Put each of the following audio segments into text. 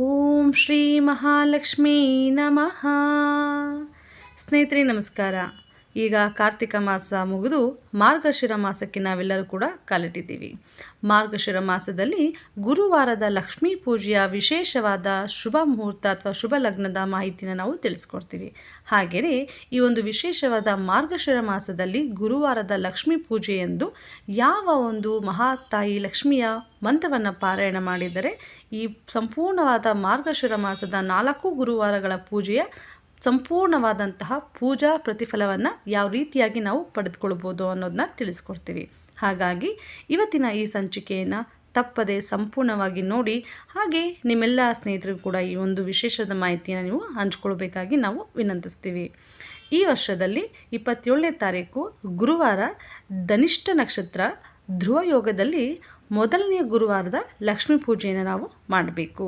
ಓಂ ಶ್ರೀ ಮಹಾಲಕ್ಷ್ಮೀ ನಮಃ. ಸ್ನೇಹಿತರೆ ನಮಸ್ಕಾರ. ಈಗ ಕಾರ್ತಿಕ ಮಾಸ ಮುಗಿದು ಮಾರ್ಗಶಿರ ಮಾಸಕ್ಕೆ ನಾವೆಲ್ಲರೂ ಕೂಡ ಕಾಲಿಟ್ಟಿದ್ದೀವಿ. ಮಾರ್ಗಶಿರ ಮಾಸದಲ್ಲಿ ಗುರುವಾರದ ಲಕ್ಷ್ಮೀ ಪೂಜೆಯ ವಿಶೇಷವಾದ ಶುಭ ಮುಹೂರ್ತ ಅಥವಾ ಶುಭ ಲಗ್ನದ ಮಾಹಿತಿನ ನಾವು ತಿಳಿಸ್ಕೊಡ್ತೀವಿ. ಹಾಗೆಯೇ ಈ ಒಂದು ವಿಶೇಷವಾದ ಮಾರ್ಗಶಿರ ಮಾಸದಲ್ಲಿ ಗುರುವಾರದ ಲಕ್ಷ್ಮೀ ಪೂಜೆಯಂದು ಯಾವ ಒಂದು ಮಹಾತಾಯಿ ಲಕ್ಷ್ಮಿಯ ಮಂತ್ರವನ್ನು ಪಾರಾಯಣ ಮಾಡಿದರೆ ಈ ಸಂಪೂರ್ಣವಾದ ಮಾರ್ಗಶಿರ ಮಾಸದ ನಾಲ್ಕು ಗುರುವಾರಗಳ ಪೂಜೆಯ ಸಂಪೂರ್ಣವಾದಂತಹ ಪೂಜಾ ಪ್ರತಿಫಲವನ್ನು ಯಾವ ರೀತಿಯಾಗಿ ನಾವು ಪಡೆದುಕೊಳ್ಬೋದು ಅನ್ನೋದನ್ನ ತಿಳಿಸ್ಕೊಡ್ತೀವಿ. ಹಾಗಾಗಿ ಇವತ್ತಿನ ಈ ಸಂಚಿಕೆಯನ್ನು ತಪ್ಪದೆ ಸಂಪೂರ್ಣವಾಗಿ ನೋಡಿ, ಹಾಗೆ ನಿಮ್ಮೆಲ್ಲ ಸ್ನೇಹಿತರಿಗೂ ಕೂಡ ಈ ಒಂದು ವಿಶೇಷದ ಮಾಹಿತಿಯನ್ನು ನೀವು ಹಂಚ್ಕೊಳ್ಬೇಕಾಗಿ ನಾವು ವಿನಂತಿಸ್ತೀವಿ. ಈ ವರ್ಷದಲ್ಲಿ ಇಪ್ಪತ್ತೇಳನೇ ತಾರೀಕು ಗುರುವಾರ ಧನಿಷ್ಠ ನಕ್ಷತ್ರ ಧ್ರುವ ಯೋಗದಲ್ಲಿ ಮೊದಲನೆಯ ಗುರುವಾರದ ಲಕ್ಷ್ಮೀ ಪೂಜೆಯನ್ನು ನಾವು ಮಾಡಬೇಕು.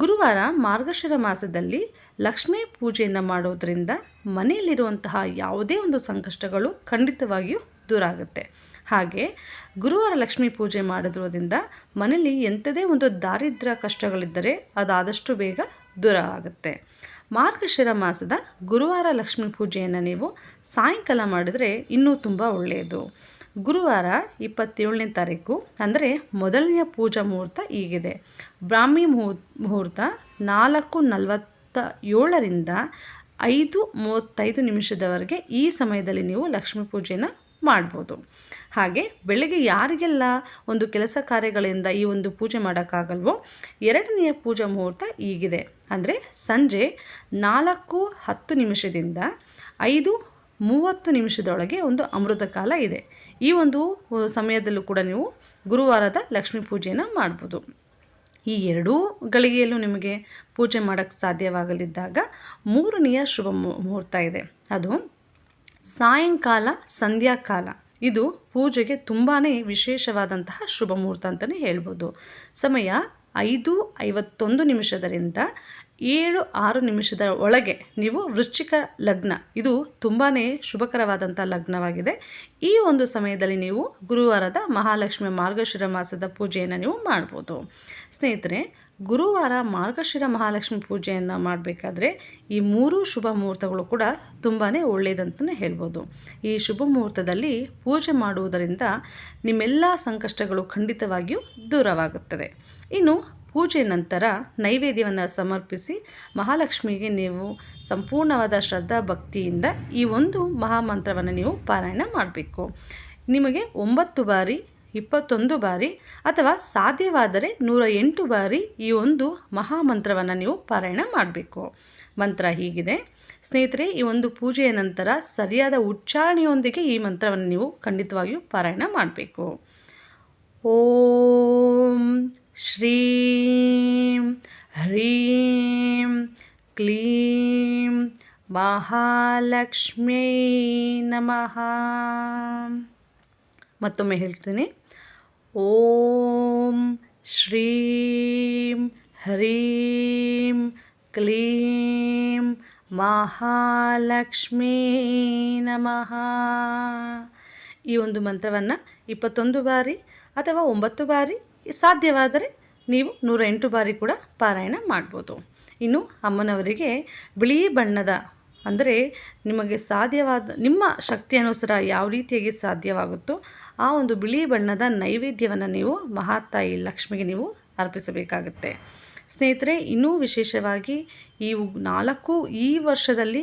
ಗುರುವಾರ ಮಾರ್ಗಶಿರ ಮಾಸದಲ್ಲಿ ಲಕ್ಷ್ಮೀ ಪೂಜೆಯನ್ನು ಮಾಡೋದರಿಂದ ಮನೆಯಲ್ಲಿರುವಂತಹ ಯಾವುದೇ ಒಂದು ಸಂಕಷ್ಟಗಳು ಖಂಡಿತವಾಗಿಯೂ ದೂರ ಆಗುತ್ತೆ. ಹಾಗೆ ಗುರುವಾರ ಲಕ್ಷ್ಮೀ ಪೂಜೆ ಮಾಡೋದ್ರಿಂದ ಮನೆಯಲ್ಲಿ ಎಂಥದೇ ಒಂದು ದಾರಿದ್ರ್ಯ ಕಷ್ಟಗಳಿದ್ದರೆ ಅದಾದಷ್ಟು ಬೇಗ ದೂರ ಆಗುತ್ತೆ. ಮಾರ್ಗಶಿರ ಮಾಸದ ಗುರುವಾರ ಲಕ್ಷ್ಮೀ ಪೂಜೆಯನ್ನು ನೀವು ಸಾಯಂಕಾಲ ಮಾಡಿದರೆ ಇನ್ನೂ ತುಂಬ ಒಳ್ಳೆಯದು. ಗುರುವಾರ ಇಪ್ಪತ್ತೇಳನೇ ತಾರೀಕು, ಅಂದರೆ ಮೊದಲನೆಯ ಪೂಜಾ ಮುಹೂರ್ತ ಈಗಿದೆ ಬ್ರಾಹ್ಮಿ ಮುಹೂರ್ ಮುಹೂರ್ತ ನಾಲ್ಕು ನಲವತ್ತ ಏಳರಿಂದ ಐದು ಮೂವತ್ತೈದು ನಿಮಿಷದವರೆಗೆ ಈ ಸಮಯದಲ್ಲಿ ನೀವು ಲಕ್ಷ್ಮೀ ಪೂಜೆನ ಮಾಡ್ಬೋದು. ಹಾಗೆ ಬೆಳಗ್ಗೆ ಯಾರಿಗೆಲ್ಲ ಒಂದು ಕೆಲಸ ಕಾರ್ಯಗಳಿಂದ ಈ ಒಂದು ಪೂಜೆ ಮಾಡೋಕ್ಕಾಗಲ್ವೋ, ಎರಡನೆಯ ಪೂಜಾ ಮುಹೂರ್ತ ಈಗಿದೆ ಅಂದರೆ ಸಂಜೆ ನಾಲ್ಕು ಹತ್ತು ನಿಮಿಷದಿಂದ ಐದು ಮೂವತ್ತು ನಿಮಿಷದೊಳಗೆ ಒಂದು ಅಮೃತ ಕಾಲ ಇದೆ. ಈ ಒಂದು ಸಮಯದಲ್ಲೂ ಕೂಡ ನೀವು ಗುರುವಾರದ ಲಕ್ಷ್ಮೀ ಪೂಜೆಯನ್ನು ಮಾಡ್ಬೋದು. ಈ ಎರಡೂ ಗಳಿಗೆಯಲ್ಲೂ ನಿಮಗೆ ಪೂಜೆ ಮಾಡೋಕ್ಕೆ ಸಾಧ್ಯವಾಗಲಿದ್ದಾಗ ಮೂರನೆಯ ಶುಭ ಮುಹೂರ್ತ ಇದೆ. ಅದು ಸಾಯಂಕಾಲ ಸಂಧ್ಯಾಕಾಲ ಇದು ಪೂಜೆಗೆ ತುಂಬಾ ವಿಶೇಷವಾದಂತಹ ಶುಭ ಮುಹೂರ್ತ ಅಂತಲೇ ಹೇಳ್ಬೋದು. ಸಮಯ ಐದು ಐವತ್ತೊಂದು ನಿಮಿಷದರಿಂದ ಏಳು ಆರು ನಿಮಿಷದ ಒಳಗೆ ನೀವು ವೃಶ್ಚಿಕ ಲಗ್ನ, ಇದು ತುಂಬಾ ಶುಭಕರವಾದಂಥ ಲಗ್ನವಾಗಿದೆ. ಈ ಒಂದು ಸಮಯದಲ್ಲಿ ನೀವು ಗುರುವಾರದ ಮಹಾಲಕ್ಷ್ಮಿ ಮಾರ್ಗಶಿರ ಮಾಸದ ಪೂಜೆಯನ್ನು ನೀವು ಮಾಡ್ಬೋದು. ಸ್ನೇಹಿತರೆ, ಗುರುವಾರ ಮಾರ್ಗಶಿರ ಮಹಾಲಕ್ಷ್ಮಿ ಪೂಜೆಯನ್ನು ಮಾಡಬೇಕಾದ್ರೆ ಈ ಮೂರು ಶುಭ ಮುಹೂರ್ತಗಳು ಕೂಡ ತುಂಬಾ ಒಳ್ಳೆಯದಂತಲೇ ಹೇಳ್ಬೋದು. ಈ ಶುಭ ಮುಹೂರ್ತದಲ್ಲಿ ಪೂಜೆ ಮಾಡುವುದರಿಂದ ನಿಮ್ಮೆಲ್ಲ ಸಂಕಷ್ಟಗಳು ಖಂಡಿತವಾಗಿಯೂ ದೂರವಾಗುತ್ತದೆ. ಇನ್ನು ಪೂಜೆ ನಂತರ ನೈವೇದ್ಯವನ್ನು ಸಮರ್ಪಿಸಿ ಮಹಾಲಕ್ಷ್ಮಿಗೆ ನೀವು ಸಂಪೂರ್ಣವಾದ ಶ್ರದ್ಧಾ ಭಕ್ತಿಯಿಂದ ಈ ಒಂದು ಮಹಾಮಂತ್ರವನ್ನು ನೀವು ಪಾರಾಯಣ ಮಾಡಬೇಕು. ನಿಮಗೆ ಒಂಬತ್ತು ಬಾರಿ, ಇಪ್ಪತ್ತೊಂದು ಬಾರಿ ಅಥವಾ ಸಾಧ್ಯವಾದರೆ ನೂರ ಎಂಟು ಬಾರಿ ಈ ಒಂದು ಮಹಾಮಂತ್ರವನ್ನು ನೀವು ಪಾರಾಯಣ ಮಾಡಬೇಕು. ಮಂತ್ರ ಹೀಗಿದೆ. ಸ್ನೇಹಿತರೆ, ಈ ಒಂದು ಪೂಜೆಯ ನಂತರ ಸರಿಯಾದ ಉಚ್ಚಾರಣೆಯೊಂದಿಗೆ ಈ ಮಂತ್ರವನ್ನು ನೀವು ಖಂಡಿತವಾಗಿಯೂ ಪಾರಾಯಣ ಮಾಡಬೇಕು. ಓಂ ಶ್ರೀಂ ಹ್ರೀಂ ಕ್ಲೀಂ ಮಹಾಲಕ್ಷ್ಮೀ ನಮಃ. ಮತ್ತೊಮ್ಮೆ ಹೇಳ್ತೀನಿ. ಓಂ ಶ್ರೀಂ ಹ್ರೀಂ ಕ್ಲೀಂ ಮಹಾಲಕ್ಷ್ಮೀ ನಮಃ. ಈ ಒಂದು ಮಂತ್ರವನ್ನು ಇಪ್ಪತ್ತೊಂದು ಬಾರಿ ಅಥವಾ ಒಂಬತ್ತು ಬಾರಿ ಸಾಧ್ಯವಾದರೆ ನೀವು ನೂರ ಎಂಟು ಬಾರಿ ಕೂಡ ಪಾರಾಯಣ ಮಾಡ್ಬೋದು. ಇನ್ನು ಅಮ್ಮನವರಿಗೆ ಬಿಳಿ ಬಣ್ಣದ, ಅಂದರೆ ನಿಮಗೆ ಸಾಧ್ಯವಾದ, ನಿಮ್ಮ ಶಕ್ತಿ ಅನುಸಾರ ಯಾವ ರೀತಿಯಾಗಿ ಸಾಧ್ಯವಾಗುತ್ತೋ ಆ ಒಂದು ಬಿಳಿ ಬಣ್ಣದ ನೈವೇದ್ಯವನ್ನು ನೀವು ಮಹಾತಾಯಿ ಲಕ್ಷ್ಮಿಗೆ ನೀವು ಅರ್ಪಿಸಬೇಕಾಗುತ್ತೆ. ಸ್ನೇಹಿತರೆ, ಇನ್ನೂ ವಿಶೇಷವಾಗಿ ಈ ನಾಲ್ಕು, ಈ ವರ್ಷದಲ್ಲಿ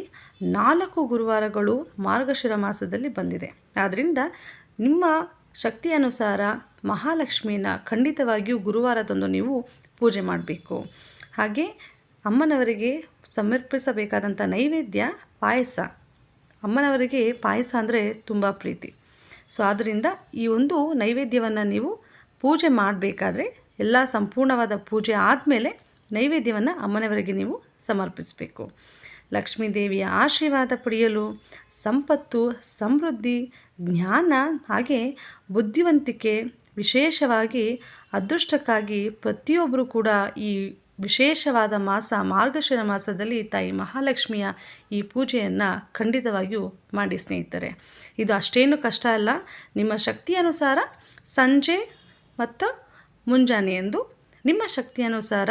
ನಾಲ್ಕು ಗುರುವಾರಗಳು ಮಾರ್ಗಶಿರ ಮಾಸದಲ್ಲಿ ಬಂದಿದೆ. ಆದ್ದರಿಂದ ನಿಮ್ಮ ಶಕ್ತಿ ಅನುಸಾರ ಮಹಾಲಕ್ಷ್ಮಿನ ಖಂಡಿತವಾಗಿಯೂ ಗುರುವಾರದಂದು ನೀವು ಪೂಜೆ ಮಾಡಬೇಕು. ಹಾಗೆ ಅಮ್ಮನವರಿಗೆ ಸಮರ್ಪಿಸಬೇಕಾದಂಥ ನೈವೇದ್ಯ ಪಾಯಸ. ಅಮ್ಮನವರಿಗೆ ಪಾಯಸ ಅಂದರೆ ತುಂಬ ಪ್ರೀತಿ. ಸೊ ಆದ್ದರಿಂದ ಈ ಒಂದು ನೈವೇದ್ಯವನ್ನು ನೀವು ಪೂಜೆ ಮಾಡಬೇಕಾದ್ರೆ ಎಲ್ಲ ಸಂಪೂರ್ಣವಾದ ಪೂಜೆ ಆದಮೇಲೆ ನೈವೇದ್ಯವನ್ನು ಅಮ್ಮನವರಿಗೆ ನೀವು ಸಮರ್ಪಿಸಬೇಕು. ಲಕ್ಷ್ಮೀ ದೇವಿಯ ಆಶೀರ್ವಾದ ಪಡೆಯಲು, ಸಂಪತ್ತು, ಸಮೃದ್ಧಿ ಜ್ಞಾನ ಹಾಗೆ ಬುದ್ಧಿವಂತಿಕೆ ವಿಶೇಷವಾಗಿ ಅದೃಷ್ಟಕ್ಕಾಗಿ ಪ್ರತಿಯೊಬ್ಬರು ಕೂಡ ಈ ವಿಶೇಷವಾದ ಮಾಸ, ಮಾರ್ಗಶಿರ ಮಾಸದಲ್ಲಿ ತಾಯಿ ಮಹಾಲಕ್ಷ್ಮಿಯ ಈ ಪೂಜೆಯನ್ನು ಖಂಡಿತವಾಗಿಯೂ ಮಾಡಿ ಸ್ನೇಹಿತರೆ. ಇದು ಅಷ್ಟೇನು ಕಷ್ಟ ಅಲ್ಲ. ನಿಮ್ಮ ಶಕ್ತಿ ಅನುಸಾರ ಸಂಜೆ ಮತ್ತು ಮುಂಜಾನೆ ಎಂದು ನಿಮ್ಮ ಶಕ್ತಿಯನುಸಾರ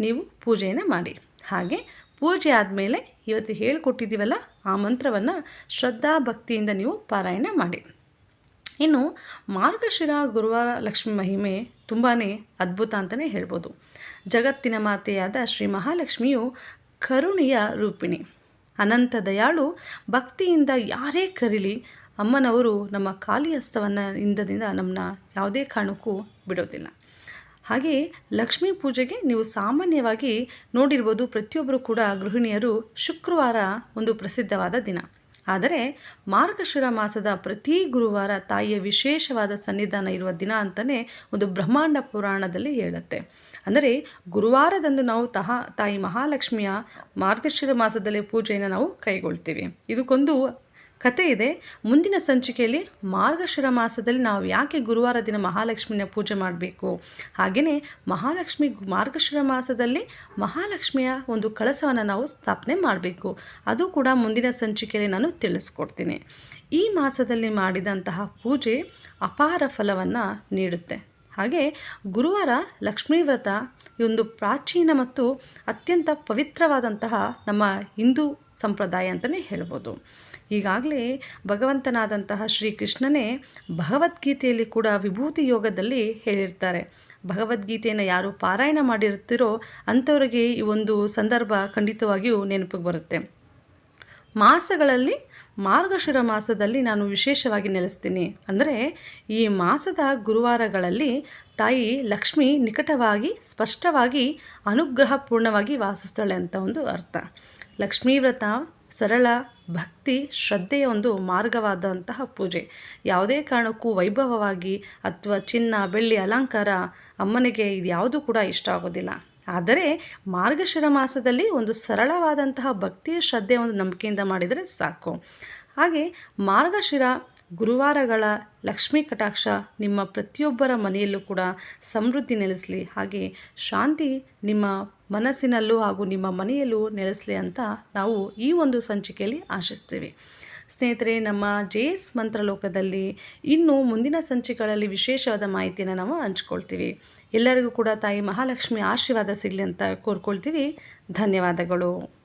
ನೀವು ಪೂಜೆಯನ್ನು ಮಾಡಿ. ಹಾಗೆ ಪೂಜೆ ಆದಮೇಲೆ ಇವತ್ತು ಹೇಳಿಕೊಟ್ಟಿದ್ದೀವಲ್ಲ ಆ ಮಂತ್ರವನ್ನು ಶ್ರದ್ಧಾ ಭಕ್ತಿಯಿಂದ ನೀವು ಪಾರಾಯಣ ಮಾಡಿ. ಇನ್ನು ಮಾರ್ಗಶಿರ ಗುರುವಾರ ಲಕ್ಷ್ಮಿ ಮಹಿಮೆ ತುಂಬಾ ಅದ್ಭುತ ಅಂತಲೇ ಹೇಳ್ಬೋದು. ಜಗತ್ತಿನ ಮಾತೆಯಾದ ಶ್ರೀ ಮಹಾಲಕ್ಷ್ಮಿಯು ಕರುಣೆಯ ರೂಪಿಣಿ. ಅನಂತ ದಯಾಳು, ಭಕ್ತಿಯಿಂದ ಯಾರೇ ಕರೀಲಿ ಅಮ್ಮನವರು ನಮ್ಮ ಖಾಲಿ ಹಸ್ತವನ್ನು ಇಂದದಿಂದ ನಮ್ಮನ್ನ ಯಾವುದೇ ಕಾರಣಕ್ಕೂ ಬಿಡೋದಿಲ್ಲ. ಹಾಗೆ ಲಕ್ಷ್ಮೀ ಪೂಜೆಗೆ ನೀವು ಸಾಮಾನ್ಯವಾಗಿ ನೋಡಿರ್ಬೋದು ಪ್ರತಿಯೊಬ್ಬರು ಕೂಡ ಗೃಹಿಣಿಯರು ಶುಕ್ರವಾರ ಒಂದು ಪ್ರಸಿದ್ಧವಾದ ದಿನ. ಆದರೆ ಮಾರ್ಗಶಿರ ಮಾಸದ ಪ್ರತಿ ಗುರುವಾರ ತಾಯಿಯ ವಿಶೇಷವಾದ ಸನ್ನಿಧಾನ ಇರುವ ದಿನ ಅಂತಲೇ ಒಂದು ಬ್ರಹ್ಮಾಂಡ ಪುರಾಣದಲ್ಲಿ ಹೇಳುತ್ತೆ. ಅಂದರೆ ಗುರುವಾರದಂದು ನಾವು ತಹ, ತಾಯಿ ಮಹಾಲಕ್ಷ್ಮಿಯ ಮಾರ್ಗಶಿರ ಮಾಸದಲ್ಲಿ ಪೂಜೆಯನ್ನು ನಾವು ಕೈಗೊಳ್ತೀವಿ. ಇದಕ್ಕೊಂದು ಕತೆ ಇದೆ. ಮುಂದಿನ ಸಂಚಿಕೆಯಲ್ಲಿ ಮಾರ್ಗಶಿರ ಮಾಸದಲ್ಲಿ ನಾವು ಯಾಕೆ ಗುರುವಾರ ದಿನ ಮಹಾಲಕ್ಷ್ಮಿನ ಪೂಜೆ ಮಾಡಬೇಕು? ಹಾಗೆಯೇ ಮಹಾಲಕ್ಷ್ಮಿ ಮಾರ್ಗಶಿರ ಮಾಸದಲ್ಲಿ ಮಹಾಲಕ್ಷ್ಮಿಯ ಒಂದು ಕಳಸವನ್ನು ನಾವು ಸ್ಥಾಪನೆ ಮಾಡಬೇಕು. ಅದು ಕೂಡ ಮುಂದಿನ ಸಂಚಿಕೆಯಲ್ಲಿ ನಾನು ತಿಳಿಸ್ಕೊಡ್ತೀನಿ. ಈ ಮಾಸದಲ್ಲಿ ಮಾಡಿದಂತಹ ಪೂಜೆ ಅಪಾರ ಫಲವನ್ನು ನೀಡುತ್ತೆ. ಹಾಗೆ ಗುರುವಾರ ಲಕ್ಷ್ಮೀ ವ್ರತ ಈ ಒಂದು ಪ್ರಾಚೀನ ಮತ್ತು ಅತ್ಯಂತ ಪವಿತ್ರವಾದಂತಹ ನಮ್ಮ ಹಿಂದೂ ಸಂಪ್ರದಾಯ ಅಂತಲೇ ಹೇಳ್ಬೋದು. ಈಗಾಗಲೇ ಭಗವಂತನಾದಂತಹ ಶ್ರೀಕೃಷ್ಣನೇ ಭಗವದ್ಗೀತೆಯಲ್ಲಿ ಕೂಡ ವಿಭೂತಿ ಯೋಗದಲ್ಲಿ ಹೇಳಿರ್ತಾರೆ. ಭಗವದ್ಗೀತೆಯನ್ನು ಯಾರು ಪಾರಾಯಣ ಮಾಡಿರ್ತಿರೋ ಅಂಥವ್ರಿಗೆ ಈ ಒಂದು ಸಂದರ್ಭ ಖಂಡಿತವಾಗಿಯೂ ನೆನಪಿಗೆ ಬರುತ್ತೆ. ಮಾಸಗಳಲ್ಲಿ, ಮಾರ್ಗಶಿರ ಮಾಸದಲ್ಲಿ ನಾನು ವಿಶೇಷವಾಗಿ ನೆಲೆಸ್ತೀನಿ. ಅಂದರೆ ಈ ಮಾಸದ ಗುರುವಾರಗಳಲ್ಲಿ ತಾಯಿ ಲಕ್ಷ್ಮಿ ನಿಕಟವಾಗಿ, ಸ್ಪಷ್ಟವಾಗಿ, ಅನುಗ್ರಹಪೂರ್ಣವಾಗಿ ವಾಸಿಸ್ತಾಳೆ ಅಂತ ಒಂದು ಅರ್ಥ. ಲಕ್ಷ್ಮೀ ವ್ರತ, ಸರಳ, ಭಕ್ತಿ, ಶ್ರದ್ಧೆಯ ಒಂದು ಮಾರ್ಗವಾದಂತಹ ಪೂಜೆ. ಯಾವುದೇ ಕಾರಣಕ್ಕೂ ವೈಭವವಾಗಿ ಅಥವಾ ಚಿನ್ನ, ಬೆಳ್ಳಿ, ಅಲಂಕಾರ ಅಮ್ಮನಿಗೆ ಇದು ಯಾವುದೂ ಕೂಡ ಇಷ್ಟ ಆಗೋದಿಲ್ಲ. ಆದರೆ ಮಾರ್ಗಶಿರ ಮಾಸದಲ್ಲಿ ಒಂದು ಸರಳವಾದಂತಹ ಭಕ್ತಿಯ ಶ್ರದ್ಧೆಯ ಒಂದು ನಂಬಿಕೆಯಿಂದ ಮಾಡಿದರೆ ಸಾಕು. ಹಾಗೆ ಮಾರ್ಗಶಿರ ಗುರುವಾರಗಳ ಲಕ್ಷ್ಮೀ ಕಟಾಕ್ಷ ನಿಮ್ಮ ಪ್ರತಿಯೊಬ್ಬರ ಮನೆಯಲ್ಲೂ ಕೂಡ ಸಮೃದ್ಧಿ ನೆಲೆಸಲಿ, ಹಾಗೆ ಶಾಂತಿ ನಿಮ್ಮ ಮನಸ್ಸಿನಲ್ಲೂ ಹಾಗೂ ನಿಮ್ಮ ಮನೆಯಲ್ಲೂ ನೆಲೆಸಲಿ ಅಂತ ನಾವು ಈ ಒಂದು ಸಂಚಿಕೆಯಲ್ಲಿ ಆಶಿಸ್ತೀವಿ. ಸ್ನೇಹಿತರೆ, ನಮ್ಮ ಜೇಸ್ ಎಸ್ ಮಂತ್ರಲೋಕದಲ್ಲಿ ಇನ್ನು ಮುಂದಿನ ಸಂಚಿಕೆಗಳಲ್ಲಿ ವಿಶೇಷವಾದ ಮಾಹಿತಿಯನ್ನು ನಾವು ಹಂಚ್ಕೊಳ್ತೀವಿ. ಎಲ್ಲರಿಗೂ ಕೂಡ ತಾಯಿ ಮಹಾಲಕ್ಷ್ಮಿ ಆಶೀರ್ವಾದ ಸಿಗಲಿ ಅಂತ ಕೋರ್ಕೊಳ್ತೀವಿ. ಧನ್ಯವಾದಗಳು.